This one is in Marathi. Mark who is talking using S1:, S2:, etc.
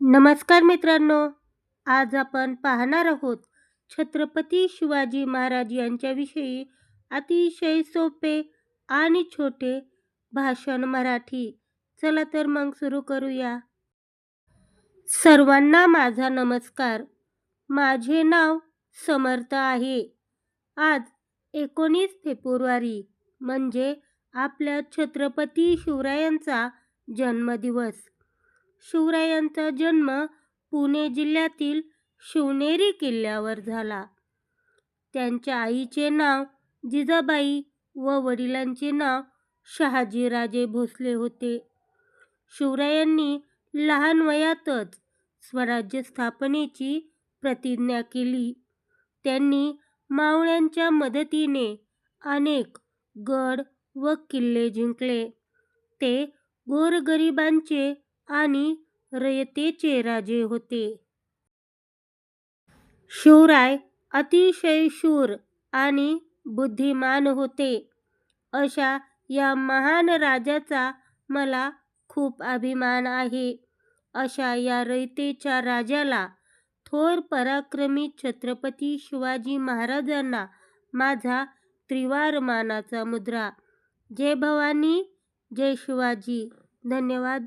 S1: नमस्कार मित्रांनो आज आपण पाहणार आहोत छत्रपती शिवाजी महाराज यांच्याविषयी अतिशय सोपे आणि छोटे भाषण मराठी. चला तर मग सुरू करूया. सर्वांना माझा नमस्कार. माझे नाव समर्थ आहे. आज एकोणीस फेब्रुवारी म्हणजे आपल्या छत्रपती शिवरायांचा जन्मदिवस. शिवरायांचा जन्म पुणे जिल्ह्यातील शिवनेरी किल्ल्यावर झाला. त्यांच्या आईचे नाव जिजाबाई व वडिलांचे नाव शहाजीराजे भोसले होते. शिवरायांनी लहान वयातच स्वराज्य स्थापनेची प्रतिज्ञा केली. त्यांनी मावळ्यांच्या मदतीने अनेक गड व किल्ले जिंकले. ते गोरगरिबांचे आणि रयतेचे राजे होते. शिवराय अतिशय शूर आणि बुद्धिमान होते. अशा या महान राजाचा मला खूप अभिमान आहे. अशा या रयतेच्या राजाला थोर पराक्रमी छत्रपती शिवाजी महाराजांना माझा त्रिवार मानाचा मुद्रा. जय भवानी जय शिवाजी. धन्यवाद.